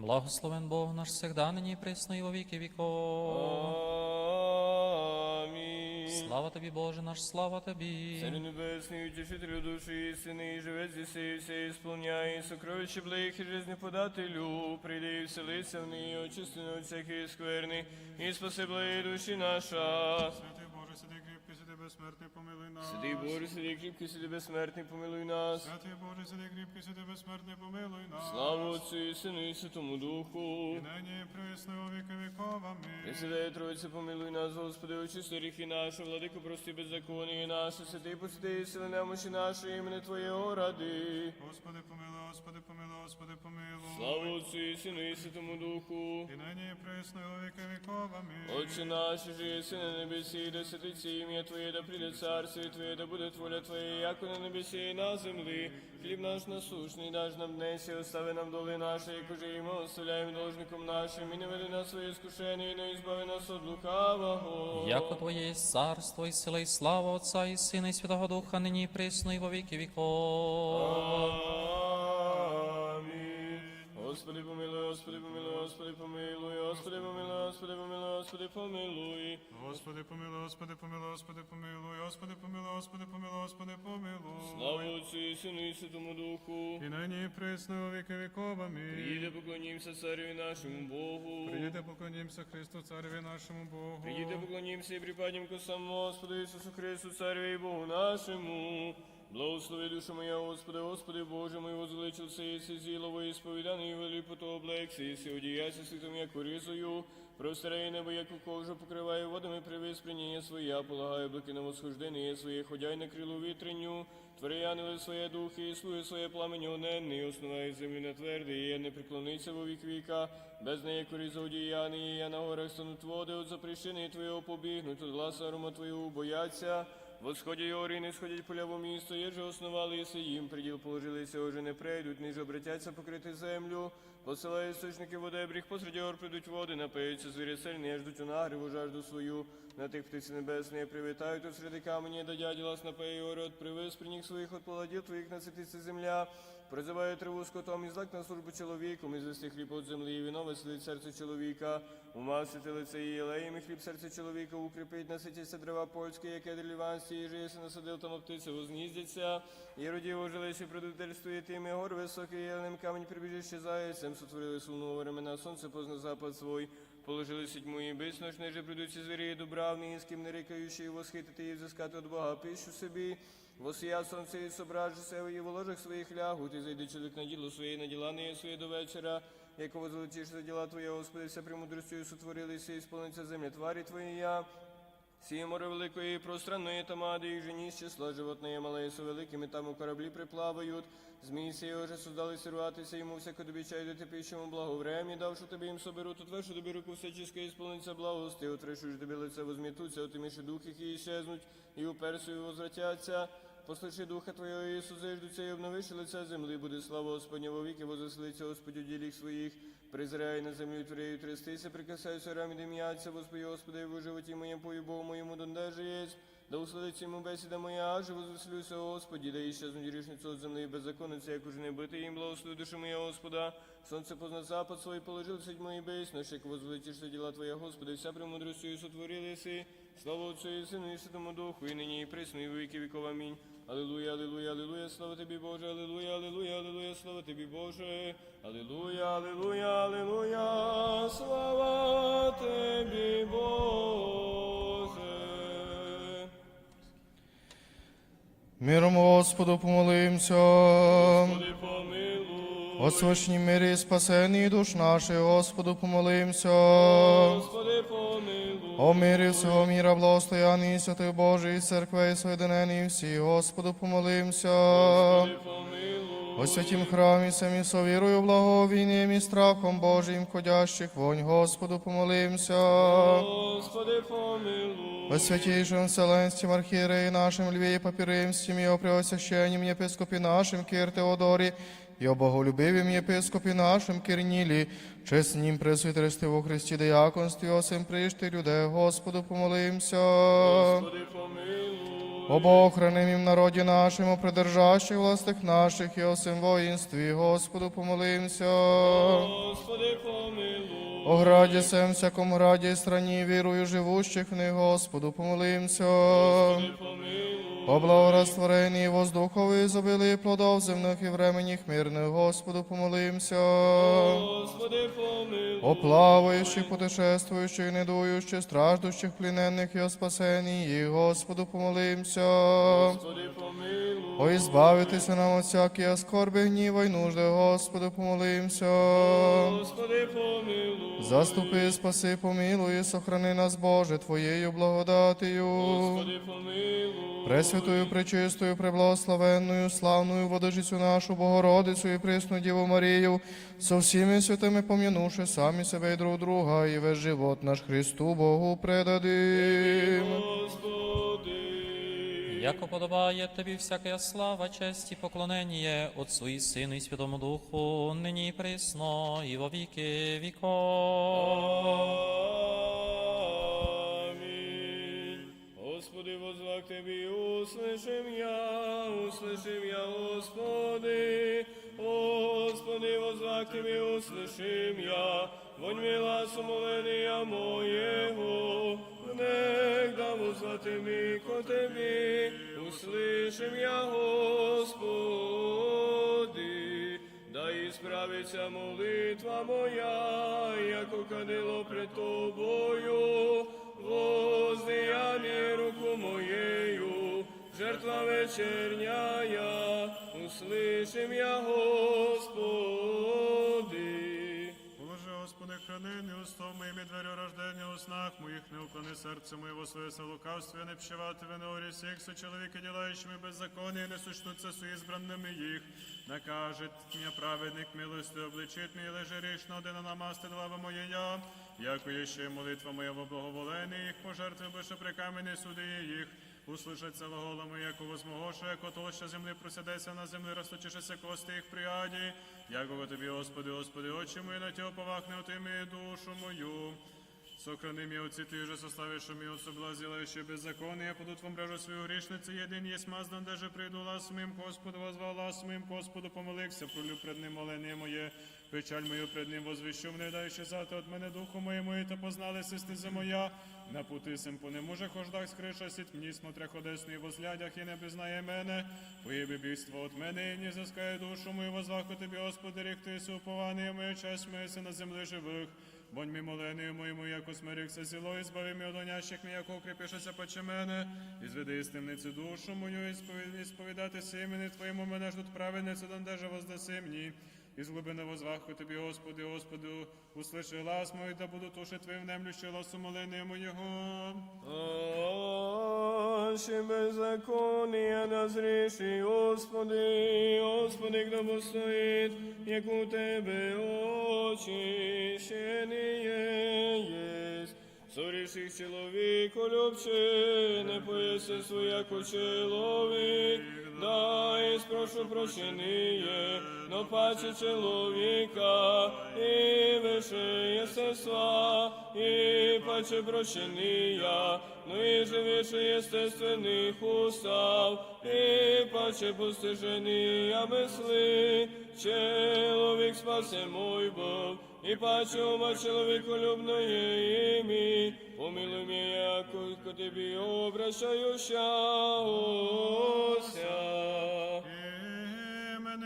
Благословен Бог наш всегда, нині присно, і во віки віков. Амінь. Слава тобі, Боже наш, слава тобі. Царю небесний, утішителю душі істини, і живе зі все ісполняє, сокровище блих і жизни подателю, прийди і вселися в неї, очисти от всякої скверни, і спаси благі душі наша. Безсмертний, помилуй нас. Сиди, Боже, сиди кріпкий, сиди безсмертний, помилуй нас. Святий Боже, сиди кріпкий, сиди безсмертний, помилуй нас. Слава Отцю і Сину і Святому Духу. І нині і присно, у віки віков. Амінь. Пресвятая Тройце, помилуй нас, Господи, очисти гріхи наші, владико, прости беззаконні наші, святий посвяти, сили немощі наші, імени Твоєго ради. Господи, помилуй, Господи, помилуй, Господи, помилуй. Слава Отцю і Сину і Святому Духу. І нині і присно, у віки віков. Амінь. Отче наш, же єси на небесі, да святиться ім'я Твоє, да прийде царство Твоє, да буде воля Твоя, як на небесі і на землі. Хліб наш насущний, даж нам днес, і остави нам доли наші, як уже і ми оставляємо должником нашим, і не веди нас своє скушення, і не ізбави нас від лукавого. Яко Твоє є царство, і сила, і слава Отця, і Сина, і Святого Духа, нині і присно, і во віки віков. Амінь. Господи помилуй, Господи помилуй, Господи помилуй, Господи помилуй, Господи помилуй, Господи помилуй. Господи, помилуй, Господи, помилуй, Господи, помилуй, Господи, помилуй, Господи, помилуй, Господи, помилуй. Слава Отцю і Сину і Святому Духу. І нині і присно, віки віков. Амінь. Приїде, поклонімося нашому Богу. Прийдіте, поклонімося Христу, Цареві нашому Богу. Прийдіте, поклонімося і припадім ко самому Господу Ісусу Христу, Цареві і Богу нашому. Благослови душу моя, Господи, Господи Боже мой, возвеличился єси зілово і сповіданий велипоту облекси, єси одіяйся світом, як ризою, простирай небо, як у кожу, покриває водами привис приніння своя, полагає блики на восхождення своє, ходяй на крилу вітренню, твори ангели своє духи, і слуги своє пламені оненний, основає землі на твердий, є не преклониться во вік віка, без неї коріза одіяний, я на горах стануть води, от запрещення Твоєго побігнуть, от гласа арома Твоєго бояться, Восходять гори, не сходять поля в місто, є же основали, єси їм приділ положилися, уже не прийдуть, ніж обратяться покрити землю. Посилає істочники води, бріг посеред гор прийдуть води, напиються звірі сильні, ждуть у нагріву, жажду свою. На тих птиці небесні привітають усреди серед камені, да дяділас напеє гори, от привис при них своїх, от поладів твоїх насититься земля. Призиває триву скотом і злак на службу чоловіку, і звести хліб от землі, і вино веселить серце чоловіка. Умасити лице і єлеєм, і хліб серце чоловіка укріпить, наситяться дрова польські, яке дріванські, і єси насадив там птиці, возніздяться. І родів ожилися, продутерствує тими гор високий, єленим камінь прибіжище заяцем, сотворили сумного времена, сонце позна запад свой. Положили сідьму і бис нож, неже придуть ці звірі дубравні, з ким не рикаючи, і восхитити і взискати від Бога пищу собі. Восія сонце і сображуся, і в ложах своїх лягуть, і зайде чоловік на діло своє, на діла не своє до вечора. Яко возвеличиш за діла Твоє, Господи, вся премудростю сотворилися, і сповниться земля тварі Твоя. Сіє море великої пространної тамади, і жені з числа животне мале, со великими там у кораблі приплавають. Змії сіє уже создали сируватися, йому всяко тобі чай до тепішому благовремі, давши тобі їм соберу, тут вершу тобі руку всяческа, і сповниться благости, отрешуєш тобі лице возмітуться, отиміші дух, які іщезнуть, і у персію возвратяться. Послушай духа Твого, Ісус, заждуться і обновиши лице землі, буде слава Господня во віки, возослиться Господь у діліх своїх, призирай на землю Творею трястися, прикасаюся рам і дим'яться, Господи, Господи, в животі моєму, пою Богу моєму, дондеже єсть. Да усладиться йому бесіда моя, аже возвеселюся, Господі, да іщезнуть грішницю від землі беззаконниці, як уже не бити їм, благослови душу моя, Господа. Сонце позна запад свой положив, сидь мої бейсно, як возвеличишся діла Твоя, Господи, вся премудростю сотворилися. Слава Отцю і Сину і Святому Духу, і нині, і присно, і в віки віков. Амінь. Алілуя, алілуя, алілуя, слава тобі, Боже, алілуя, алілуя, алілуя, слава тобі, Боже. Алілуя, алілуя, алілуя, слава тобі, Боже. Миром Господу помолимся. Господи, помилуй. О священній мирі спасенні душ наших, Господу помолимся. Господи, помилуй. О мирі всього міра, благостоянні святих Божої церкви, соєдинені всі, Господу помолимся. О святім храмі самі совірою, благовінням і страхом Божим, ходящих вонь, Господу помолимся. Господи, помилуй. О святейшем Вселенстім архієреї нашим Льві Папіримстім і о преосвященнім єпископі нашим Кир Теодорі, і о боголюбивім єпископі нашим Кирнілі, чеснім пресвітерстві во Христі дияконстві, осим пришти людей, Господу помолимся. Господи, помилуй. О Бог, храним народі нашому, придержащих властих наших і осим воїнстві, Господу помолимся. Господи, помилуй. О граді сем всякому граді і страні, вірую живущих в них, Господу помолимся. Господи, помилуй. Благорастворенні воздухові зобили плодов земних і временіх мирних, Господу помолимся. Господи, помилуй. О плаваючих, путешествуючих, недуючих, страждущих, пліненних і о спасенні їх, Господу помолимся. Господи, помилуй. О, избавитися нам от всякої скорби, гніва й нужди, Господу помолимся. Господи, помилуй. Заступи, спаси, помилуй, сохрани нас, Боже, Твоєю благодатію. Господи, помилуй. Пресвятою, пречистою, преблагословенною, славною водожицю нашу Богородицю і присну Діву Марію, со всіми святими пом'янувши самі себе і друг друга, і весь живот наш Христу Богу предадим. Яко подобає тобі всяка слава, честь і поклонення Отцу і Сину і Святому Духу, нині і присно, і во віки віков. Господи, возвах Тебе, услышим я, услышим я, Господи. Господи, возвах Тебе, услышим я, вонь мила сумоления моего. Негда возвати ми ко Тебе, услышим я, Господи. Да ісправиться молитва моя, яко кадило пред Тобою, воздеяние руку моєю, жертва вечерняя, услышим я, Господи. Положи, Господи, храни, не устов моїм і дверю рождення у снах моїх, не уклони серце моє во своє лукавстві, не пщивати вино со чоловіки, ділаючими беззаконня, і не сучнуться свої збранними їх. Накажет мені праведник милости, обличить мій лежи рішно, один намасти глава моя я. Є ще молитва моя во благоволенні, їх пожертви бише при камені суди їх. Услышаться глаголами, яко возмогоше, яко толща земли просядеться на землі, розточишеся кости їх прияді. Яко тобі, Господи, Господи, очі мої на тього повахне отими душу мою. Сохрани мій отці ти же составиш мій отцу блазілаючи беззаконні, я подут вам бражу свою грішницю, єдин є смаздан, даже прийду лас моїм Господу, возвав лас моїм Господу, помолився, пролю пред ним молення моє, печаль мою пред ним возвіщу, не даючи зати от мене духу моєму, та познали сестизи моя, на пути сим по нему же хождах скриша сіть мені, смотря ходесну і возглядях, і не признає мене, поїби бійство от мене, і не заскає душу мою, возваху тобі, Господи, рік ти супований, моя честь моя на землі живих. Бонь ми моленою моєму, яко смирихся зіло, і збави мій одонящих мій, яко укріпишеся паче мене, і зведи із темниці душу мою, і сповід- і сповідати імені Твоєму мене ждуть праведниці, дондеже воздаси мені. Із глибини возваху тобі, Господи, Господи, услиши лас мою, да буду туши Твоїм немлющи ласу моленою моєго. Наші беззаконня назріші, Господи, Господи, хто постоїть, як у Тебе очищені єсть. Соріших чоловік улюбче, не поєси своя ко чоловік, дай спрошу прощеніє, но паче чоловіка, і више єстества, і паче прощения, ну і живіше єстественних устав, і паче постиження мисли, чоловік спасе мой Бог, і паче ума чоловіколюбної імі, помилуй мене, яко к тобі обращаюся.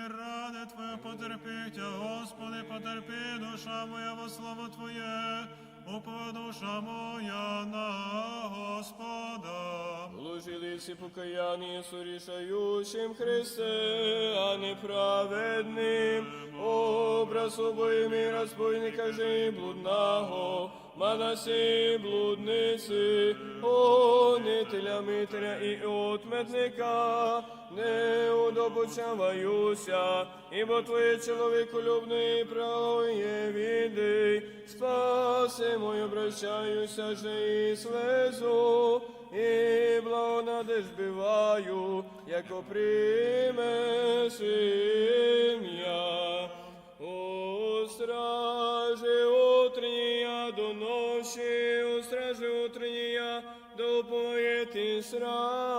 Ради Твоє потерпіть, Господи, потерпи, душа моя во славу Твоє, упова душа моя на Господа. Вложилися покаяння сорішаючим Христе, а неправедним. Образ обоїми розбойника же блудного, Манасі блудниці, гонителя Митря і отметника, не удобочаваюся, ібо Твоє чоловіколюбний правоє віди, спаси мою, обращаюся же і слезу, і благонадеж збиваю, яко примеш ім'я. У стражі утреннія до ночі, у стражі утреннія до поєти сра.